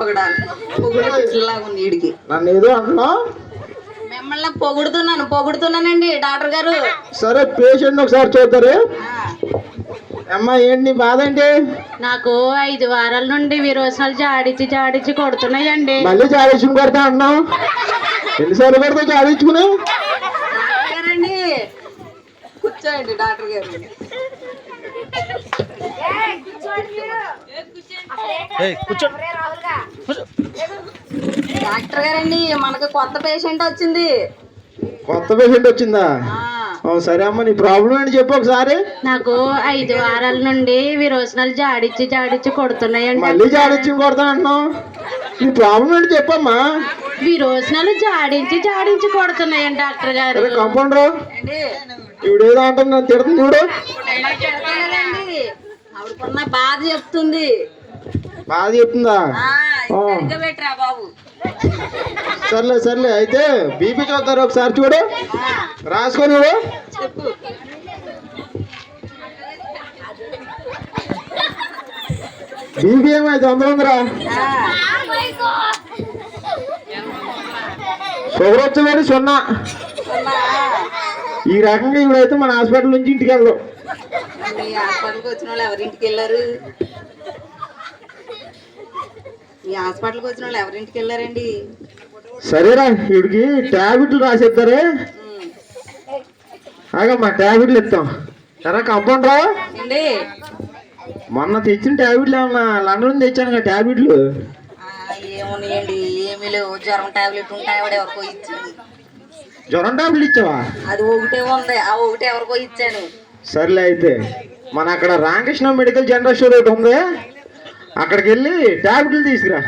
పొగడాలి వీడికి నన్ను ఏదో అంటున్నావు మిమ్మల్ని పొగుడుతున్నాను పొగుడుతున్నానండి డాక్టర్ గారు. సరే పేషెంట్ ఒకసారి చూద్దరు. ఆ, అమ్మా ఏంటి బాధ ఏంటి? నాకు ఐదు వారాల నుండి విరోచనాలు జాడించి జాడించి కొడుతున్నాయండి. మళ్ళీ చాడించుకుని కొడతా అంటున్నావు? ఎన్నిసార్లు డాక్టర్ గారండి కూర్చోండి డాక్టర్ గారు. డాక్టర్ గారండి మనకు కొత్త పేషెంట్ వచ్చింది. కొత్త పేషెంట్ వచ్చిందా? సరే అమ్మా నీ ప్రాబ్లం ఏంటి చెప్పు ఒకసారి. నాకు ఐదు వారాల నుండి విరోచనాలు జాడించి జాడించి కొడుతున్నాయండి మళ్ళీ చాడించుకుని కొడతా అంటున్నావు నీ ప్రాబ్లం ఏంటి చెప్పమ్మా. విరోచనాలు జాడించి జాడించి కొడుతున్నాయండి డాక్టర్ గారు. కంపౌండర్. ఇవిడేదో అంటుంది నన్ను తిడుతుంది చూడు. ఆవిడకున్న బాధ చెప్తుంది. బాధ చెప్తుందా? సర్లే సర్లే అయితే బీపీ చూద్దారు ఒకసారి చూడు. ఆ, రాసుకో నువ్వు. చెప్పు. బీపీ ఏమైతే వంద ఉందిరా ఆ, షుగర్ వచ్చేవాడు సున్నా? ఈ రకంగా ఇవిడైతే మన హాస్పిటల్ నుంచి ఇంటికి వాళ్ళు ఎవరింటికి వెళ్ళారు? మీ హాస్పిటల్కి వచ్చిన వాళ్ళు ఎవరింటికి వెళ్ళారండి? సరేరా వీడికి టాబ్లెట్లు రాసేస్తారే. ఆగమ్మా టాబ్లెట్లు ఇస్తాం సరే కంపౌండరా ఏండి మొన్న తెచ్చిన టాబ్లెట్లు ఏమన్నా లండన్ తెచ్చాను కదా టాబ్లెట్లు? ఆ, ఏమున్నాయండి? ఏమీ లేవు. జ్వరం టాబ్లెట్ ఉంటాయి ఆవిడ ఎవరికో జ్వరం టాబ్లెట్ ఇచ్చావా? అది ఒకటే ఉంది. ఆ ఒకటే ఎవరికో ఇచ్చాను. సర్లే అయితే. మన అక్కడ రామకృష్ణ మెడికల్ జనరల్ స్టోర్ ఒకటి ఉంది. అక్కడికి వెళ్ళి టాబ్లెట్లు తీసుకురా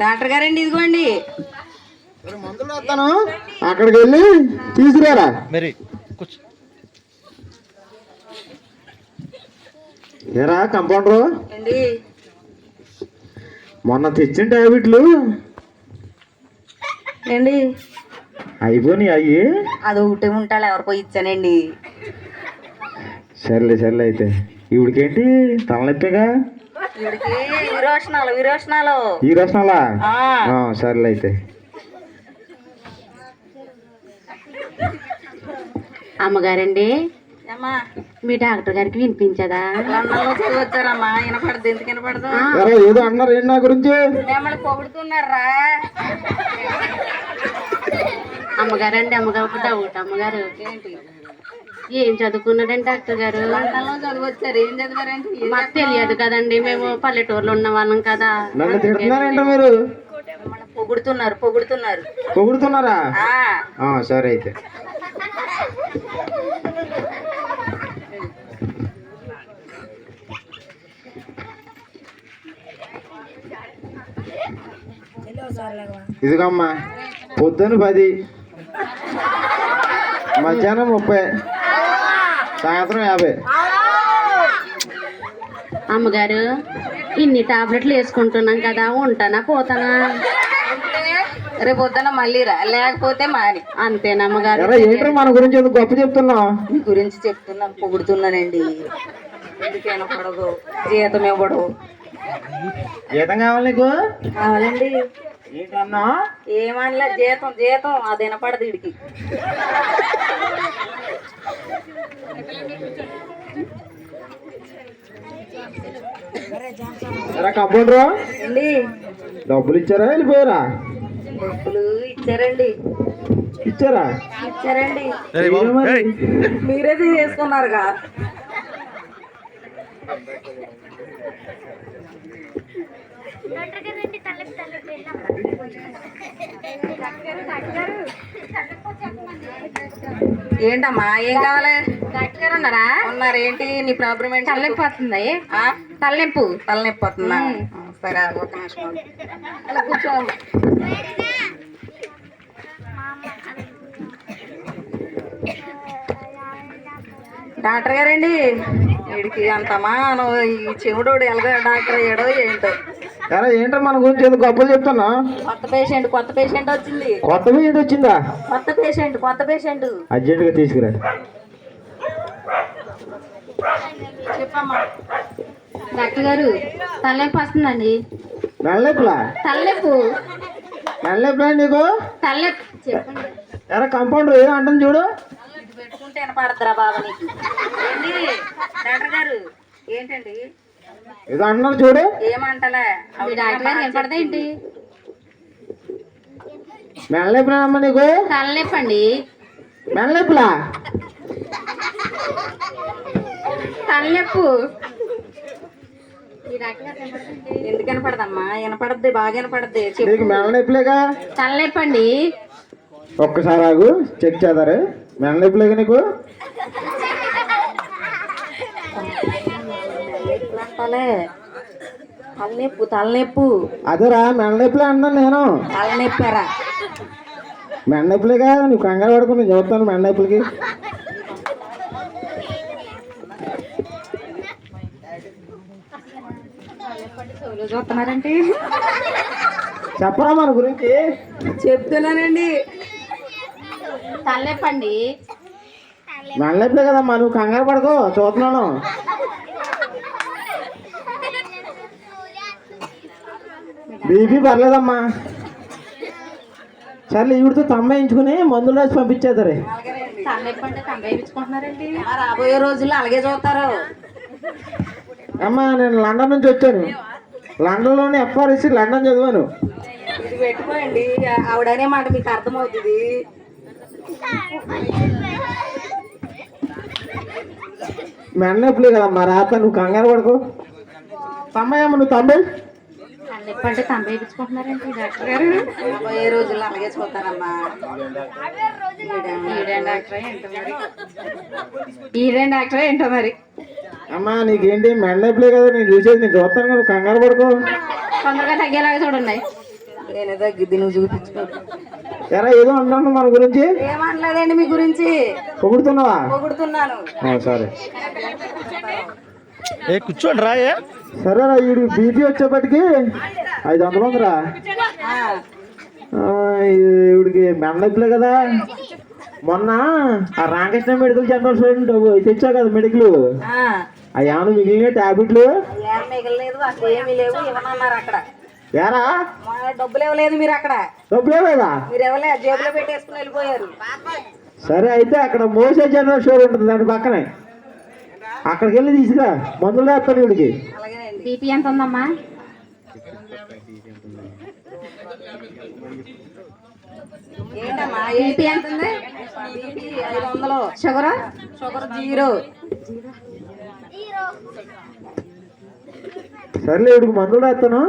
డాక్టర్ గారండి ఇదిగోండి. మందులు వస్తాను అక్కడికి వెళ్ళి తీసుకురారా. మరి ఏరా కంపౌండరు? మొన్న తెచ్చిన టాబ్లెట్లు ఏండి అయిపోయినాయి అయ్యి అది ఒకటే ఉంటాడు ఎవరికో ఇచ్చానండి. సర్లే సర్లే అయితే. ఇవిడికేంటి తలనొప్పిగా? వీడికి విరోచనాలు విరోచనాలు. ఆ, సర్లే అయితే. అమ్మగారండి మీ డాక్టర్ గారికి వినిపించదా? వచ్చారమ్మా వినపడదు. ఎందుకు వినపడదు? ఏదో అన్నారు ఏంటి నా గురించి? మిమ్మల్ని పొగుడుతున్నారా? అమ్మగారండి అమ్మగారు ఒక డౌట్ అమ్మగారు ఏం చదువుకున్నాడండి డాక్టర్ గారు? లండన్లో చదివి వచ్చారు. ఏం చదివారంటే ఏం మాకు తెలియదు కదండి మేము పల్లెటూరులో ఉన్న వాళ్ళం కదా. మీరు? పొగుడుతున్నారు పొగుడుతున్నారు. పొగుడుతున్నారా? ఆ, ఆ, సరే అయితే. ఇదిగమ్మా పొద్దున పది మధ్యాహ్నం ముప్పై సాయంత్రం యాభై. అమ్మగారు ఇన్ని టాబ్లెట్లు వేసుకుంటున్నాం కదా ఉంటానా పోతానా? రేపు పొద్దున మళ్ళీ రా లేకపోతే మాని అంతేనా అమ్మగారు? ఎరా ఏంట్రా మన గురించి ఎందుకు గొప్ప చెప్తున్నావు? మీ గురించి చెప్తున్నాను పొగుడుతున్నానండి. ఎందుకు వినపడదు జీతం ఇవ్వడు. జీతం కావాలి నీకు? కావాలండి. ఏంటన్నా ఏమనలే జీతం జీతం అది వినపడదు అండి డబ్బులు ఇచ్చారా వెళ్ళిపోయారా? డబ్బులు ఇచ్చారండి. ఇచ్చారా? ఇచ్చారండి. మీరే తీసుకున్నారుగా ఏంటమ్మా? ఏం కావాలి? డాక్టర్ ఉన్నారా ఉన్నారు ఏంటి నీ ప్రాబ్లం ఏంటి? తలనొప్పి వస్తుంది ఆ? తలనొప్పు? తలనొప్పి వస్తుందా ఆ, సరే ఒక నిమిషం. అలా కూర్చో. డాక్టర్ గారండి వీడికి అంతమా ఈ చెవుడోడు ఎలాగో డాక్టర్ అయ్యాడో ఏంటో. ఎరా ఏంటో మన గురించి ఎందుకు గొప్పలు చెప్తున్నా? కొత్త పేషెంట్ కొత్త పేషెంట్ వచ్చింది. కొత్త ఏంటి వచ్చిందా? కొత్త పేషెంట్ కొత్త పేషెంట్ అర్జెంటుగా తీసుకురా. చెప్పమ్మా. డాక్టర్ గారు తలనొప్పి వస్తుందండి. మెల్లెప్పులా తలనొప్పు. మెల్లెప్పులా నీకు? తలనొప్పి. చెప్పండి. ఎరా కంపౌండర్ ఏదో అంటుంది చూడు. పెట్టుకుంటే వినపడద్దురా బాబా నీకు. ఏంటి డాక్టర్ గారు ఏంటండి? ఏదో అంటున్నారు చూడు. ఏమంటలే? ఏంటి? నీకు? తలనొప్పి. అండి మెల్లెప్పులా తలనొప్పు? ఎందుకు వినపడదమ్మా? వినపడద్ది బాగా వినపడద్ది. చెప్పు. నీకు మెల్లెప్పులేగా తలనొప్పి అండి ఒక్కసారి ఆగు చెక్ చేద్దారు. మెల్లెప్పులేగా నీకు? అంటలే తలనొప్పు తలనొప్పు. అదేరా మెల్లెప్పులే అంటున్నాను నేను. తలనొప్పారా. మెండైపులేగా నువ్వు కంగారు పడుకుని నేను చూస్తాను మెండైపులకి చూస్తున్నారంటే? చెప్పరా మన గురించి? చెప్తున్నానండి. తలనొప్పి అండి మెండైపులే కదమ్మా నువ్వు కంగారు పడుకో చూస్తున్నాను. బీపీ పర్లేదమ్మా. సర్లే ఈవిడితో తమ్మేయించుకుని మందులు రాసి పంపించేద్దరే. రాబోయే రోజుల్లో అలాగే చూస్తారు. అమ్మా నేను లండన్ నుంచి వచ్చాను. లండన్లోని ఎఫ్ఆర్ఎస్సి లండన్ చదివాను. ఇది పెట్టుకోండి. ఆవిడనే మాట మీకు అర్థమవుతుంది. మెండైపులే కదమ్మా రాత నువ్వు కంగారు పడుకో. తమ్మయ్యమ్మ నువ్వు తమ్మే. తలనొప్పి అంటే తమ వేయించుకుంటున్నారండి డాక్టర్ గారు. రాబోయే రోజుల్లో అలాగే చూస్తారమ్మా ఈడేం డాక్టర్ ఏంటో మరి? ఈడేం డాక్టర్ ఏంటో మరి? అమ్మా నీకేంటి? మెండైపులే కదా నేను చూసేది నేను చూస్తాను కదా కంగారు పడుకో. తొందరగా తగ్గేలాగా చూడండి. నేను తగ్గిద్ది నువ్వు చూపించుకో. ఎరా ఏదో అంటాను మన గురించి? ఏమనలేదండి మీ గురించి. పొగుడుతున్నావా? పొగుడుతున్నాను. సరే. ఏ కూర్చోండి రా ఏ. సరేరా ఈడు బీపీ వచ్చేప్పటికి ఐదు వందలు ఉందిరా. ఈవిడికి మెండైపులే కదా. మొన్న ఆ రామకృష్ణ మెడికల్ జనరల్ స్టోర్ తెచ్చావు కదా మెడికల్? ఏమైనా మిగిలిన టాబ్లెట్లు? ఏరా? డబ్బులు ఇవ్వలేదు మీరు అక్కడ. డబ్బులే లేదా మీరు ఇవ్వలే జేబులో పెట్టేసుకుని వెళ్ళిపోయారు. సరే అయితే అక్కడ మోసే జనరల్ స్టోర్ ఉంటుంది దాని పక్కనే. అక్కడికి వెళ్ళి తీసుకురా మందులు వేస్తాను వీడికి. బీపీ ఎంత ఉందమ్మా? బీపీ ఎంత ఉంది? ఐదు వందలు షుగర్? షుగర్ జీరో సర్లే వీడికి మందులు వేస్తాను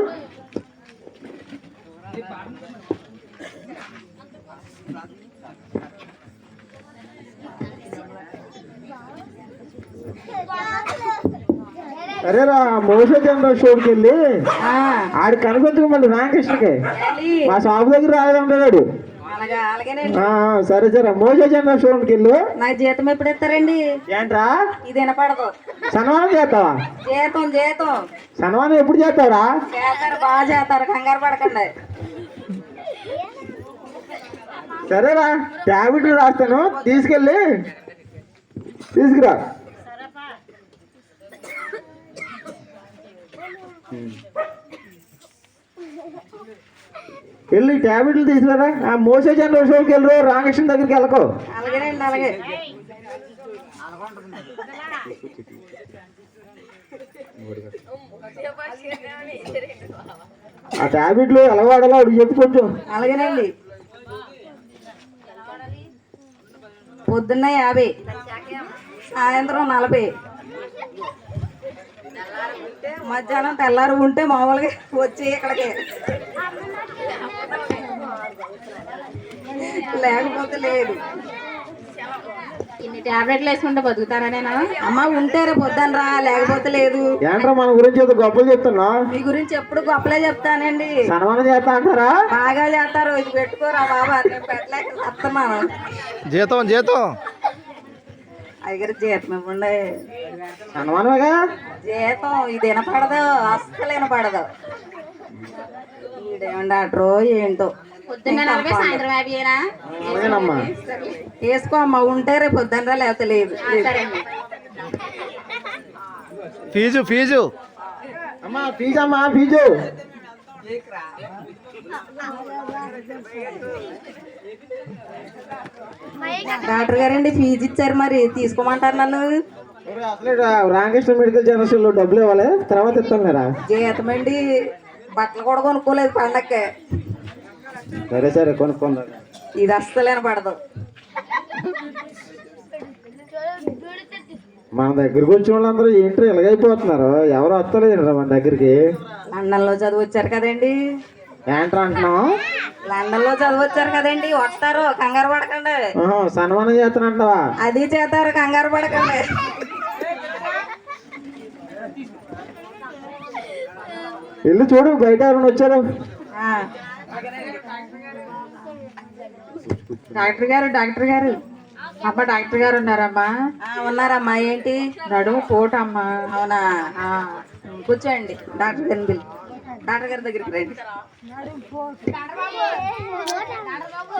సరేరా మోసే జనరల్ స్టోర్కి వెళ్ళి ఆడు కనిపించక మళ్ళీ రామకృష్ణకి. మా షాప్ దగ్గర రాలేదంటాడు సరే సరే మోసే జనరల్ స్టోర్కి వెళ్ళు. నాకు జీతం ఎప్పుడు ఇస్తారండి? ఏంట్రా? ఇది వినపడదు. సన్మానం చేస్తావా? జీతం జీతం. సన్మానం ఎప్పుడు చేస్తారు బాగా చేస్తారు కంగారు పడకండి. సరేరా ట్యాబ్లెట్లు రాస్తాను. తీసుకెళ్ళి తీసుకురా. వెళ్ళి ట్యాబ్లెట్లు తీసుకురా ఆ మోసే జనరల్ స్టోర్కి వెళ్ళరు రామకృష్ణ దగ్గరికి వెళ్ళకో. అలాగేనండి అలాగే. ఆ ట్యాబ్లెట్లు ఎలా వాడాలో అడిగి చెప్పు కొంచెం. అలాగేనండి. పొద్దున్న యాభై సాయంత్రం నలభై. మధ్యాహ్నం తెల్లారు ఉంటే మామూలుగా వచ్చి ఇక్కడికి. లేకపోతే లేదు. ఇన్ని టాబ్లెట్లు వేసుకుంటే బతుకుతారా నేను? అమ్మ ఉంటే రేపు పొద్దున్న రా లేకపోతే లేదు. ఏంట్రా మన గురించి ఏదో గొప్పలు చెప్తున్నా? మీ గురించి ఎప్పుడు గొప్పలే చెప్తానండి. సన్మానం చేస్తా అంటారా? బాగా చేస్తారు ఇది పెట్టుకోరా బాబా నేను పెట్టలేక వస్తున్నాను జీతం జీతం. అయ్యగారు జీతం ఇవ్వండి. సన్మానమేగా? జీతం ఇది వినపడదు అస్సలు వినపడదు. ఈడేమో డాక్టరో ఏంటో? వేసుకో అమ్మ ఉంటే రేపు పొద్దున్న లేకపోతే లేదు. Fees fees. అమ్మా ఫీజు అమ్మా ఫీజు. డాక్టర్ గారండి ఫీజు ఇచ్చారు మరి తీసుకోమంటారు నన్ను. అసలే రామకృష్ణ మెడికల్ జనరల్లో డబ్బులు ఇవ్వాలి తర్వాత ఇస్తాం కదా. జీతమండి బట్టలు కూడా కొనుక్కోలేదు పండక్కి. సరే సరే కొనుక్కుందాం ఇది అస్సలు వినపడదు. మన దగ్గరికి వచ్చిన వాళ్ళందరూ ఏంటో ఇలాగైపోతున్నారు? ఎవరు వస్తలేరు మన దగ్గరికి? లండన్లో చదువు వచ్చారు కదండి. ఏంట్రా అంటున్నావు లండన్లో చదువు వచ్చారు కదండి వస్తారు కంగారు పడకండి. సన్మానం చేస్తానంటావా? అది చేస్తారు కంగారు పడకండి. ఇల్లు చూడు బయట ఎవరైనా వచ్చారు? ఆ, డాక్టర్ గారు డాక్టర్ గారు. అమ్మ డాక్టర్ గారు ఉన్నారమ్మా. ఆ, ఉన్నారమ్మా ఏంటి? నడుము పోటమ్మా అవునా? ఆ, కూర్చోండి డాక్టర్ గారిని డాక్టర్ గారి దగ్గరికి రండి.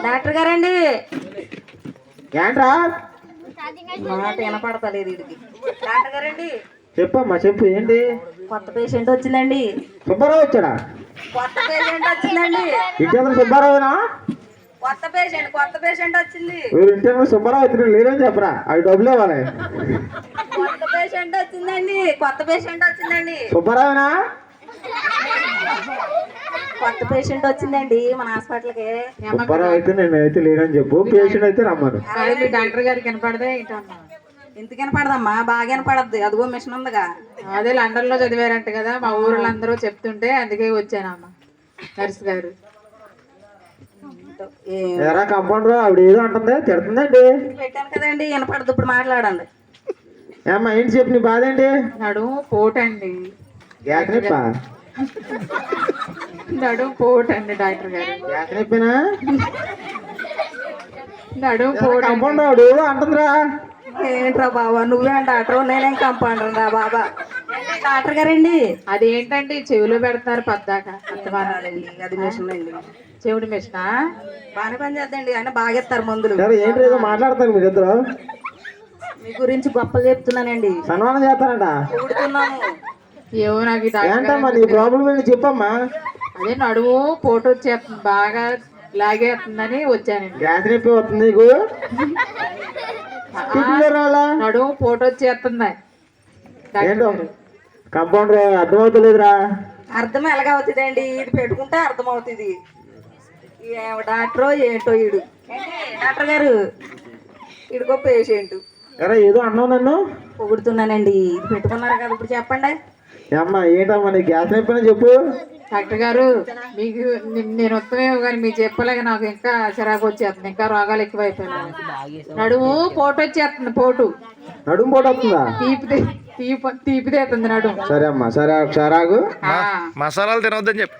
డాక్టర్ గారండి. ఏంట్రా? మాట వినపడతలేదు వీడికి. డాక్టర్ గారండి. చెప్పమ్మా చెప్పు ఏంటి? కొత్త పేషెంట్ వచ్చిందండి. సుబ్బారావు వచ్చాడా? కొత్త పేషెంట్ వచ్చిందండి. ఇంటి సుబ్బారావునా? కొత్త పేషెంట్ కొత్త పేషెంట్ వచ్చింది. మీరు ఇంటి సుబ్బారావు వచ్చిన లేదని చెప్పరా? అవి డబ్బులు ఇవ్వాలి. కొత్త పేషెంట్ వచ్చిందండి. కొత్త పేషెంట్ వచ్చిందండి. సుబ్బారావునా? కొత్త పేషెంట్ వచ్చిందండి మన హాస్పిటల్కి. సుబ్బారావు అయితే నేను అయితే లేనని చెప్పు. పేషెంట్ అయితే రమ్మను. అదే మీ డాక్టర్ గారికి కనపడదే ఏంటమ్మా ఎందుకు వినపడదమ్మా? బాగా వినపడద్ది. అదిగో మిషన్ ఉందిగా. అదే లండన్లో చదివారంట కదా మా ఊర్లో అందరూ చెప్తుంటే అందుకే వచ్చానమ్మా నర్స్ గారు. ఎరా కంపౌండర్ ఆవిడ ఏదో అంటుంది తిడుతుందండి. పెట్టాను కదండి వినపడదు ఇప్పుడు మాట్లాడండి. ఏమ్మా ఏంటి చెప్పు నీ బాధ ఏంటి? నడుము పోటండి. గ్యాస్ నిప్పా నడుము పోటండి డాక్టర్ గారు. నడుము ఆవిడ ఏదో అంటుందిరా. ఏంట్రా బాబా నువ్వేం డాక్టర్ నేనేం కంపౌండర్ రా బాబా. డాక్టర్ గారండి. అదేంటండి చెవిలో పెడతారు పద్దాక. అత్తమానాలు అదండి, అది మిషన్ అండి. చెవిడి మిషనా? బాగానే పని చేద్దండి ఆయన బాగా ఇస్తారు మందులు. సరే ఏంటి ఏదో మాట్లాడతాను మీరిద్దరు? మీ గురించి గొప్పలు చెప్తున్నానండి. సన్మానం చేస్తారంట. చూడుతున్నాను ఏమో నాకు ఏంటమ్మా నీ ప్రాబ్లం ఏంటి? చెప్పమ్మా. అదే నడుము పోటు వచ్చేస్తుంది బాగా లాగేస్తుందని వచ్చానండి. గ్యాస్ నొప్పి వస్తుంది నీకు? నడుము పోటు వచ్చేస్తుంది. ఏంటో కంపౌండర్ అర్థమవుతలేదురా. అర్థం ఎలాగ అవుతుందండి ఇది పెట్టుకుంటే అర్థం అవుతుంది ఏం డాక్టరో ఏంటో ఈడు ఏంటి, డాక్టర్ గారు ఇడిగో పేషెంట్ ఏదో అన్నావు నన్ను? పొగుడుతున్నానండి. ఇది పెట్టుకున్నారు కదా ఇప్పుడు చెప్పండి. అమ్మా ఏంటమ్మా నీ గ్యాస్ నొప్పినా చెప్పు? డాక్టర్ గారు మీకు నేను వస్తామేమో కానీ మీకు చెప్పలేక నాకు ఇంకా చిరాకు వచ్చేస్తుంది ఇంకా రోగాలు ఎక్కువైపోయినాయి. నడుము పోటు వచ్చేస్తుంది పోటు. నడుము పోటు వస్తుందా? తీపితే తీపి తీపితేస్తుంది నడుము. సరే అమ్మా సరే ఆ, మసాలాలు తినవద్దని చెప్పు.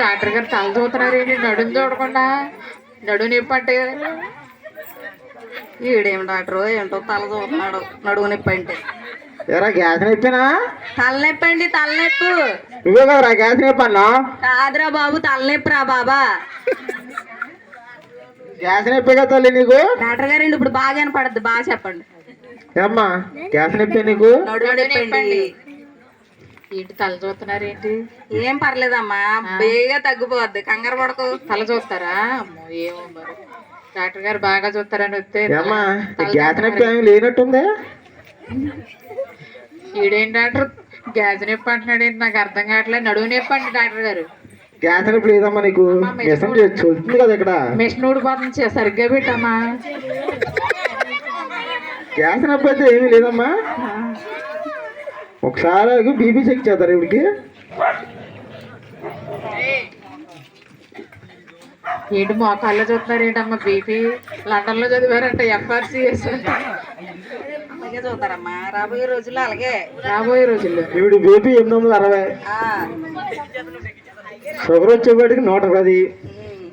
డాక్టర్ గారు తల చూస్తున్నారు ఏంటి? నడుము చూడకుండా నడుము నొప్పి అంటే ఈడేం డాక్టర్? ఏంటో తల చూస్తున్నాడు. నడువు నొప్పి అంటే. ఎరా గ్యాస్ నొప్పినా? తలనొప్పి అండి తలనొప్పి. నువ్వే కదరా గ్యాస్ నొప్పి అన్నా కాదురా బాబు తలనొప్పి రా బాబా. గ్యాస్ నొప్పి కదా తల్లి నీకు? డాక్టర్ గారండి ఇప్పుడు బాగా వినపడద్దు బాగా చెప్పండి. ఏమ్మా గ్యాస్ నొప్పి నీకు? నడువు నొప్పి అండి. ఏంటి తల చూస్తున్నారు ఏంటి ఏం పర్లేదమ్మా బేగా తగ్గిపోద్ది. కంగారు పడకు. తల చూస్తారా? అమ్మో ఏమో మరి. డాక్టర్ గారు బాగా చూస్తారని వస్తే ఏమ్మా గ్యాస్ నొప్పి ఏమి లేనట్టుంది? ఈడేం డాక్టర్? గ్యాస్ నొప్పి అంటున్నాడు ఏంటి? నాకు అర్థం కావట్లేదు. నడువు నొప్పి అండి డాక్టర్ గారు గ్యాస్ నొప్పి లేదమ్మా నీకు. మిషన్ చూస్తుంది కదా ఇక్కడ. మిషన్ ఊడిపోతుంది సరిగ్గా పెట్టమ్మా. గ్యాస్ నొప్పి అయితే ఏమీ లేదమ్మా. ఒకసారి బీపీ చెక్ చేస్తారు ఇవిడికి ఏంటి మోకాల్లో చూస్తున్నారు ఏంటమ్మా బీపీ లండన్లో చదివారంట ఎఫ్ఆర్సిఎస్ అలాగే చూస్తారమ్మా. రాబోయే రోజుల్లో అలాగే. రాబోయే రోజుల్లో. ఈవిడ బీపీ ఎనిమిది వందల అరవై. ఆ, షుగర్ వచ్చేపాటికి నూట పది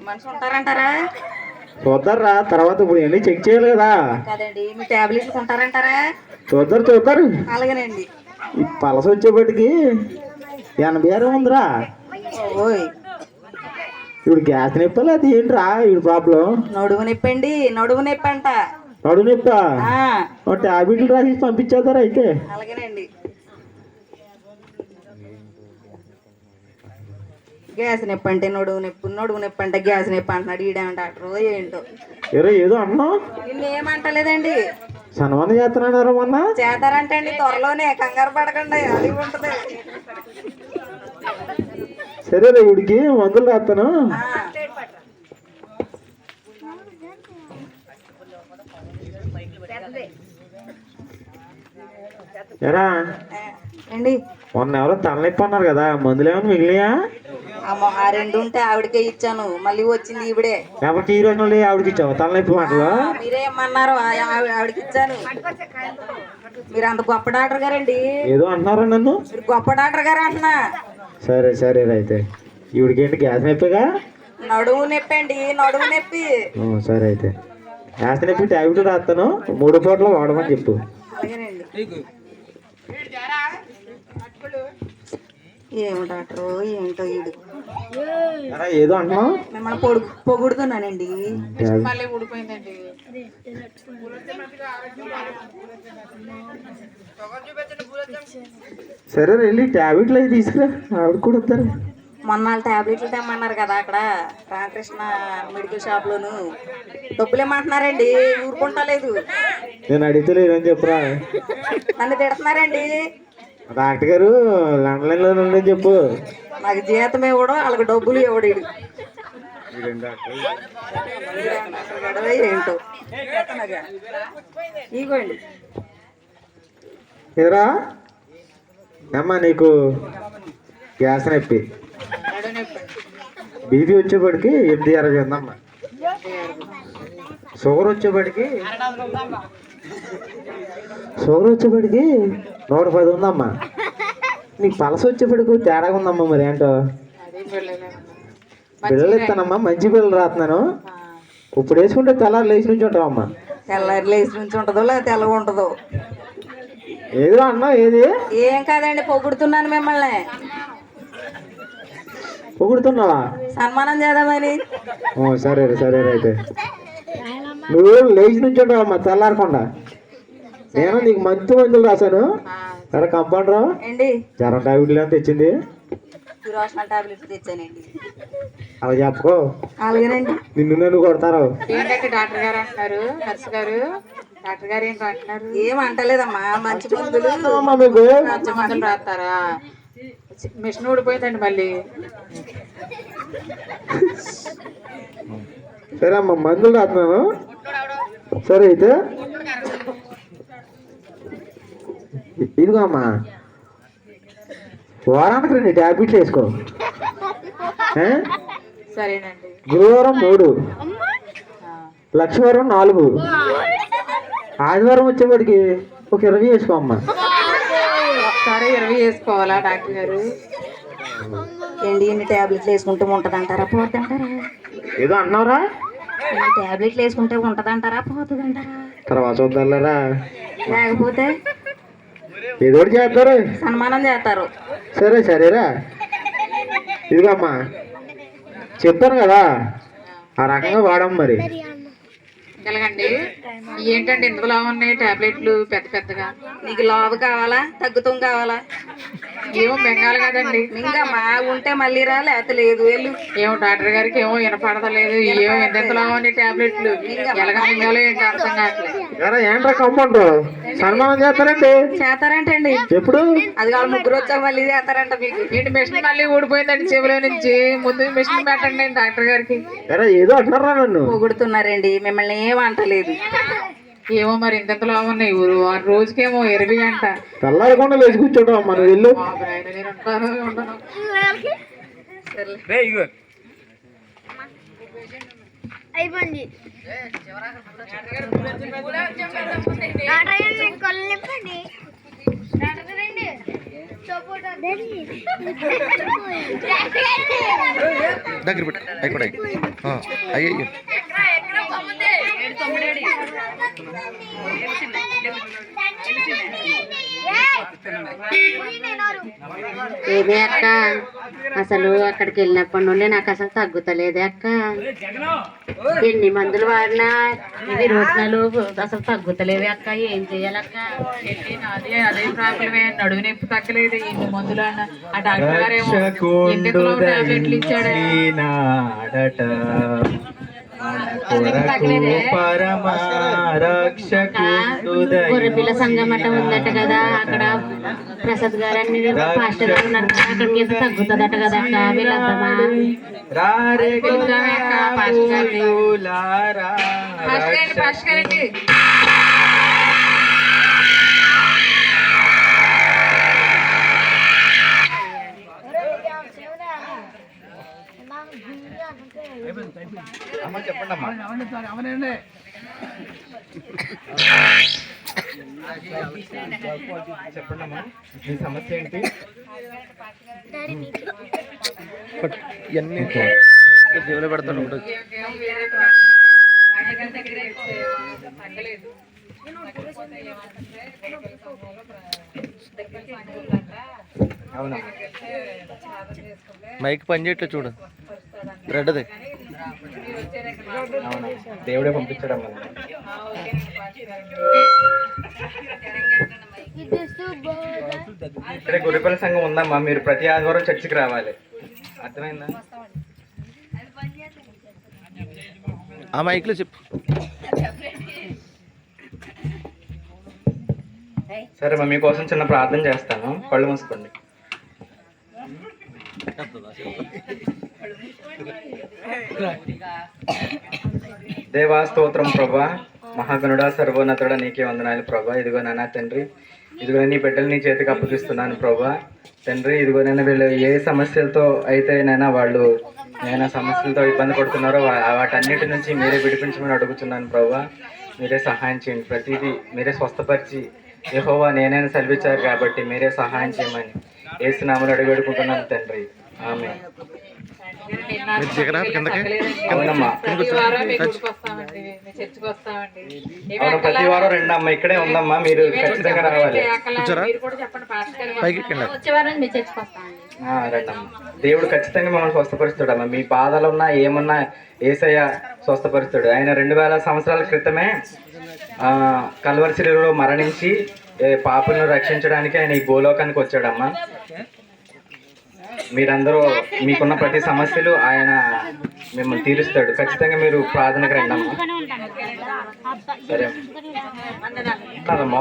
మనిషి ఉంటారంటారా? చూద్దారా తర్వాత ఇప్పుడు ఇవన్నీ చెక్ చేయాలి కదా. కదండి మీ టాబ్లెట్లు కొంటారంటారా? చూద్దరు చూద్దరు అలాగేనండి. ఈ పలస వచ్చేపాటికి ఎనభై ఆరు ఉందిరా ఓయ్ ఇప్పుడు గ్యాస్ నొప్పి అది ఏంట్రా ఇప్పుడు ప్రాబ్లం. నడుము నొప్పండి నడుము నొప్పి అంట నడు నొప్పి? ఆ, టాబ్లెట్లు రాసి పంపించేద్దారా అయితే? అలాగేనండి. గ్యాస్ నొప్పి అంటే నడువు నొప్పి నడువు నొప్పి అంటే గ్యాస్ నొప్పి అంటున్నాడు. ఈడేమంటే డాక్టర్ ఏంటో. ఏరో ఏదో నిన్ను ఏమంటలేదండి. సన్మానం చేస్తున్నాడారా మొన్న? చేతారంటే అండి త్వరలోనే. కంగారు పడకండి అడిగి ఉంటది. సరేరా ఇవిడికి మందులు రాస్తాను ఎరా మొన్న ఎవరో తలనొప్పి అన్నారు కదా మందులు ఏమైనా మిగిలియా అమ్మో ఆ రెండు ఉంటే ఆవిడకే ఇచ్చాను మళ్ళీ వచ్చింది ఈవిడే. లేకపోతే ఈ రోజు ఆవిడకి ఇచ్చావు? తలనొప్పి మాటలు? మీరేమన్నారు ఆవిడకి ఇచ్చాను. మీరు అంత గొప్ప డాక్టర్ గారండి. ఏదో అంటున్నారా నన్ను? మీరు గొప్ప డాక్టర్ గారు అంటున్నా. సరే సరే అయితే ఈవిడికి ఏంటి గ్యాస్ నొప్పిగా? నడుము నొప్పి అండి నడుము నొప్పి. సరే అయితే. గ్యాస్ నొప్పి టాబ్లెట్ రాస్తాను మూడు పూటలు వాడమని చెప్పు. అలాగేనండి. ఏమో డాక్టర్ ఏంటో ఈడు. ఎరా, ఏదో అంటున్నావు? మిమ్మల్ని పొడుగు పొగుడుతున్నానండి. మళ్ళీ ఊడిపోయిందండి. సరే వెళ్ళి టాబ్లెట్లు అవి తీసుకురా? ఆవిడ కూడా వస్తారు మొన్న వాళ్ళు టాబ్లెట్లు తెమ్మన్నారు కదా అక్కడ రామకృష్ణ మెడికల్ షాప్లోను. డబ్బులు ఏమంటున్నారండి? ఊరుకుంటలేదు నేను అడిగితే లేదని చెప్పురా? నన్ను తిడుతున్నారండి. డాక్టర్ గారు లండన్లో ఉందని చెప్పు. నాకు జీతం ఇవ్వడం వాళ్ళకి డబ్బులు ఇవ్వడు ఏంటో. ఇగోండి. నీకు గ్యాస్ నొప్పి? నడు నొప్పి బీపీ వచ్చేప్పటికి ఎనిమిది అరవై ఉందమ్మా. షుగర్ వచ్చేప్పటికి షుగర్ వచ్చేప్పటికి నూట పది ఉందమ్మా. నీకు పలస వచ్చేప్పటికి తేడాగా ఉందమ్మా మరి ఏంటో? పిల్లలు ఇస్తానమ్మా మంచి పిల్లలు రాస్తున్నాను. ఇప్పుడు వేసుకుంటే తెల్లారు లేచి నుంచి ఉంటావమ్మా. తెల్లారి లేచి నుంచి ఉంటుందో లేదా తెల్లగా ఉంటుందో? ఏదో అన్నా ఏది? ఏం కాదండి పొగుడుతున్నాను మిమ్మల్ని. పొగుడుతున్నావా? సన్మానం చేద్దామని ఓ, సరే సరే అయితే. నువ్వు లేచి నుంచి ఉంటావమ్మా తెల్లారకుండా నేను నీకు మంచి మందులు రాశాను. సరే కంపౌండర్ జ్వరం టాబ్లెట్లు ఎంత తెచ్చింది? అలా చెప్పుకో. అలాగేనండి. నిన్ను నన్ను కొడతారు. ఏంటంటే డాక్టర్ గారు అంటున్నారు నర్స్ గారు? డాక్టర్ గారు ఏంటో అంటున్నారు? ఏం అంటలేదమ్మా మంచి మందులు. అమ్మా మంచి మందులు రాస్తారా? మిషన్ ఊడిపోయిందండి మళ్ళీ. సరే అమ్మా మందులు రాస్తున్నాను. సరే అయితే. ఇదిగో అమ్మా వారానికి రెండు ట్యాబ్లెట్లు వేసుకో. గురువారం మూడు. ఆ, లక్షవారం నాలుగు. ఆదివారం వచ్చేవాడికి ఒక ఇరవై వేసుకో అమ్మా. ఒకసారి ఇరవై వేసుకోవాలా డాక్టర్ గారు? ఏంటి ఇన్ని టాబ్లెట్లు వేసుకుంటే ఉంటదంటారా? పోతుంటారా? ఏదో అన్నారా టాబ్లెట్లు వేసుకుంటే ఉంటదంటారా? పోతుందంటారా? తర్వాత చూద్దాంలేరా. లేకపోతే ఏదో ఒకటి చేస్తారు. సన్మానం చేస్తారు. సరే సరేరా. ఇదిగో అమ్మా. చెప్పాను కదా ఆ రకంగా వాడమ్మ మరి. ఎలాగండి ఏంటండి ఇందులో ఉన్నాయి? టాబ్లెట్లు పెద్ద పెద్దగా. నీకు లావు కావాలా? తగ్గుతాం కావాలా? ఏమో బెంగాల్ కదండి. మింగమ్మా ఉంటే మళ్ళీ రా లేకపోతే లేదు. వెళ్ళు. ఏమో డాక్టర్ గారికి ఏమో వినపడతలేదు. ఏమో ఎంతెంతలో ఉన్నాయి టాబ్లెట్లు? ఎలాగ మింగాలో ఏంటో అర్థం కావట్లేదు. ఏంట్రా సన్మానం చేస్తారండి. చేస్తారంటండి. ఎప్పుడు? అది వాళ్ళు ముగ్గురు వచ్చాక మళ్ళీ చేస్తారంట మీకు. ఏంటి మిషన్ మళ్ళీ ఊడిపోయిందండి చెవిలో నుంచి. ముందు మిషన్ పెట్టండి డాక్టర్ గారికి. ఏదో అంటున్నారా నన్ను? పొగుడుతున్నారండి. మిమ్మల్ని ఏం అంటలేదు. ఏమో మరి ఇంతలో ఉన్నాయి ఊరు. ఆ రోజుకేమో ఇరవై అంట. తెల్లారకుండా లేచి కూర్చోటం అయిపోయింది. కొల్లిపండి దగ్గర పెట్టు అయ్యి అయ్యి. ఏదే అక్క? అసలు అక్కడికి వెళ్ళినప్పటి నుండి నాకు అసలు తగ్గుతలేదే అక్క. ఎన్ని మందులు వాడినా ఇవి రోజులు అసలు తగ్గుతలేవే అక్క. ఏం చెయ్యాలక్క ఏంటి? నాది అదే ప్రాబ్లమే. నడువు నొప్పి తగ్గలేదు. ఇన్ని మందులు అన్న ఆ డాక్టర్ గారేమో ఎందుకులో టాబ్లెట్లు ఇచ్చాడే? గొర్రెపిల్ల సంఘం అట్ట ఉందట కదా అక్కడ ప్రసాద్ గారు అని పాస్టర్ గారు ఉన్నారు కదా, అక్కడికి వెళ్తే తగ్గుతుందట కదా అక్క అక్క మీ సమస్య ఏంటి ఇవన్నీ జీవులు పెడతాడు ఒకటి. అవునా మైక్ పని చేయట్లేదు చూడు రెడ్ది. అవునా. దేవుడే పంపించడం ఇక్కడ గురిపల్లి సంఘం ఉందమ్మా. మీరు ప్రతి ఆదివారం చర్చికి రావాలి. అర్థమైందా? ఆ మైక్లో చెప్పు. సరే మా మీకోసం చిన్న ప్రార్థన చేస్తాను. కళ్ళు మూసుకోండి. దేవాస్తోత్రం ప్రభా. మహాగణుడా సర్వోన్నతుడా నీకే వందనాలు ప్రభా. ఇదిగో నాన్న తండ్రి ఇదిగో నీ బిడ్డలు నీ చేతికి అప్పగిస్తున్నాను ప్రభా. తండ్రి ఇదిగో నేను వీళ్ళు ఏ సమస్యలతో అయితే నైనా వాళ్ళు నేను సమస్యలతో ఇబ్బంది పడుతున్నారో వాటన్నిటి నుంచి మీరే విడిపించమని అడుగుతున్నాను ప్రభా. మీరే సహాయం చేయండి. ప్రతిదీ మీరే స్వస్థపరిచి యెహోవా నేనైనా సెలవిచ్చారు కాబట్టి మీరే సహాయం చేయమని ఏసునామని అడుగు పెడుకుంటున్నాను తండ్రి. ఆమె ప్రతి వారం రెండు అమ్మ. ఇక్కడే ఉందమ్మా. మీరు ఖచ్చితంగా రావాలి. దేవుడు ఖచ్చితంగా మమ్మల్ని స్వస్థపరుస్తాడమ్మా మీ పాదాలు ఉన్నా ఏమున్నా ఏసయ్య స్వస్థపరుస్తాడు. ఆయన రెండు వేల సంవత్సరాల క్రితమే ఆ, కల్వరిశిలో మరణించి పాపులను రక్షించడానికి ఆయన ఈ భూలోకానికి వచ్చాడమ్మా. మీరందరూ మీకున్న ప్రతి సమస్యలు ఆయన మిమ్మల్ని తీరుస్తాడు. ఖచ్చితంగా మీరు ప్రార్థనకు రండి సరే. అమ్మా.